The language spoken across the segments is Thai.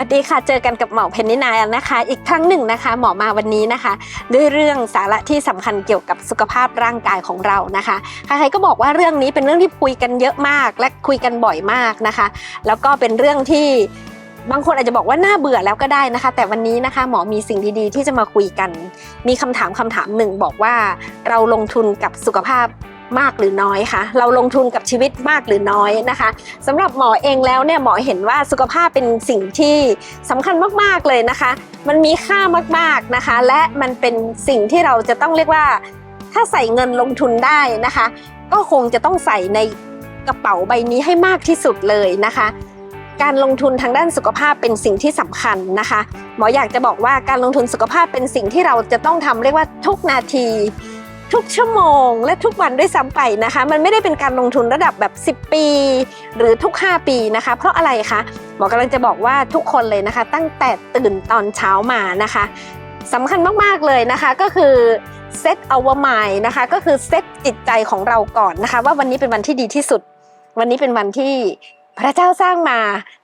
สวัสดีค่ะ เจอกันกับหมอเพนนินายนะคะ อีกครั้งหนึ่งนะคะ หมอมาวันนี้นะคะ ด้วยเรื่องสาระที่สำคัญเกี่ยวกับสุขภาพร่างกายของเรานะคะ ใครๆก็บอกว่าเรื่องนี้เป็นเรื่องที่คุยกันเยอะมาก และคุยกันบ่อยมากนะคะ แล้วก็เป็นเรื่องที่บางคนอาจจะบอกว่าน่าเบื่อแล้วก็ได้นะคะ แต่วันนี้นะคะหมอมีสิ่งดีๆ ที่จะมาคุยกัน มีคำถามคำถามหนึ่งบอกว่าเราลงทุนกับสุขภาพ มากหรือน้อยคะเราลงทุนกับชีวิตมากหรือน้อยนะคะสำหรับหมอเองแล้วเนี่ยหมอเห็นว่าสุขภาพเป็นสิ่งที่สำคัญมากๆเลยนะคะ มันมีค่ามากๆนะคะ และมันเป็นสิ่งที่เราจะต้องเรียกว่า ถ้าใส่เงินลงทุนได้นะคะ ก็คงจะต้องใส่ในกระเป๋าใบนี้ให้มากที่สุดเลยนะคะการลงทุนทางด้านสุขภาพเป็นสิ่งที่สำคัญนะคะ หมออยากจะบอกว่าการลงทุนสุขภาพเป็นสิ่งที่เราจะต้องทำเรียกว่าทุกนาที ทุกชั่วโมง และทุกวันด้วยซ้ำไปนะคะ มันไม่ได้เป็นการลงทุนระดับแบบ 10 ปี หรือทุก 5 ปีนะคะ เพราะอะไรคะหมอกำลังจะบอกว่าทุกคนเลยนะคะ ตั้งแต่ตื่นตอนเช้ามานะคะสำคัญมากๆเลยนะคะก็คือเซตเอาว r mind นะคะ ก็คือเซตจิตใจของเราก่อนนะคะ ว่าวันนี้เป็นวันที่ดีที่สุด วันนี้เป็นวันที่พระเจ้าสร้างมา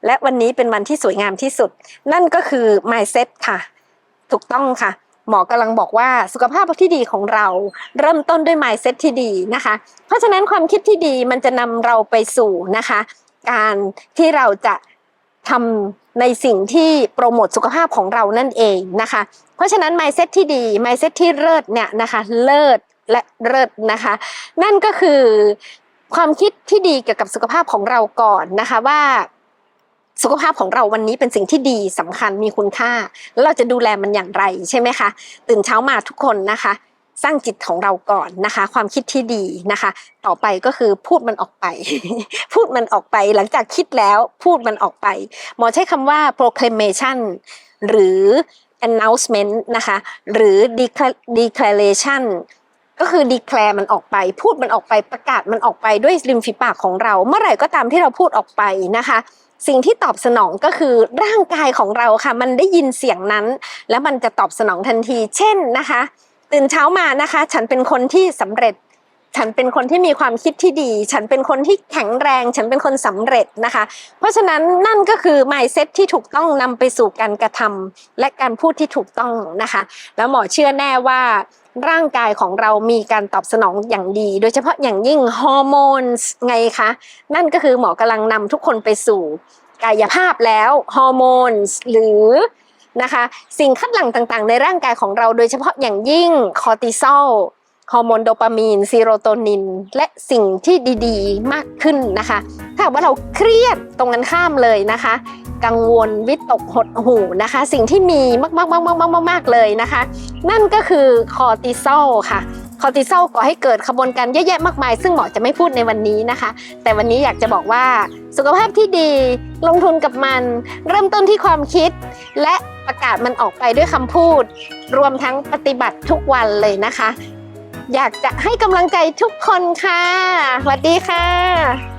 และวันนี้เป็นวันที่สวยงามที่สุด นั่นก็คือ mindset ค่ะ ถูกต้องค่ะ หมอกำลังบอกว่าสุขภาพที่ดีของเราเริ่มต้นด้วย mindset ที่ดีนะคะ เพราะฉะนั้นความคิดที่ดีมันจะนำเราไปสู่นะคะ การที่เราจะทำในสิ่งที่โปรโมทสุขภาพของเรานั่นเองนะคะ เพราะฉะนั้น mindset ที่ดี mindset ที่เลิศเนี่ยนะคะ เลิศและเลิศนะคะ นั่นก็คือความคิดที่ดีเกี่ยวกับสุขภาพของเราก่อนนะคะว่า สุขภาพของเราวันนี้เป็นสิ่งที่ดีสำคัญมีคุณค่า แล้วเราจะดูแลมันอย่างไรใช่ไหมคะ ตื่นเช้ามาทุกคนนะคะ สร้างจิตของเราก่อนนะคะ ความคิดที่ดีนะคะ ต่อไปก็คือพูดมันออกไป พูดมันออกไปหลังจากคิดแล้วพูดมันออกไป หมอใช้คำว่า proclamation หรือ announcement นะคะ หรือ declaration ก็คือ declare มันออกไป พูดมันออกไปประกาศมันออกไปด้วยริมฝีปากของเรา เมื่อไหร่ก็ตามที่เราพูดออกไปนะคะ สิ่งที่ตอบสนองก็คือร่างกายของเราค่ะ มันได้ยินเสียงนั้น แล้วมันจะตอบสนองทันที เช่นนะคะ ตื่นเช้ามานะคะ ฉันเป็นคนที่สำเร็จ ฉันเป็นคนที่มีความคิดที่ดี ฉันเป็นคนที่แข็งแรง ฉันเป็นคนสำเร็จนะคะ เพราะฉะนั้นนั่นก็คือ mindset ที่ถูกต้องนำไปสู่การกระทำและการพูดที่ถูกต้องนะคะ แล้วหมอเชื่อแน่ว่าร่างกายของเรามีการตอบสนองอย่างดี โดยเฉพาะอย่างยิ่งฮอร์โมนไงคะ นั่นก็คือหมอกำลังนำทุกคนไปสู่กายภาพแล้วฮอร์โมนหรือนะคะ สิ่งคัดหลั่งต่างๆ ในร่างกายของเราโดยเฉพาะอย่างยิ่งคอร์ติซอล ฮอร์โมนโดปามีนซีโรโทนิน และสิ่งที่ดีๆ มากขึ้นนะคะ ถ้าว่าเราเครียดตรงกันข้ามเลยนะคะ กังวลวิตกหดหู่นะคะ สิ่งที่มีมากๆๆๆๆๆเลยนะคะ นั่นก็คือคอร์ติซอลค่ะคอร์ติซอลก่อให้เกิดขบวนการเยอะแยะมากมาย ซึ่งหมอจะไม่พูดในวันนี้นะคะ แต่วันนี้อยากจะบอกว่าสุขภาพที่ดีลงทุนกับมัน เริ่มต้นที่ความคิด และประกาศมันออกไปด้วยคำพูด รวมทั้งปฏิบัติทุกวันเลยนะคะ อยากจะให้กำลังใจทุกคนค่ะสวัสดีค่ะ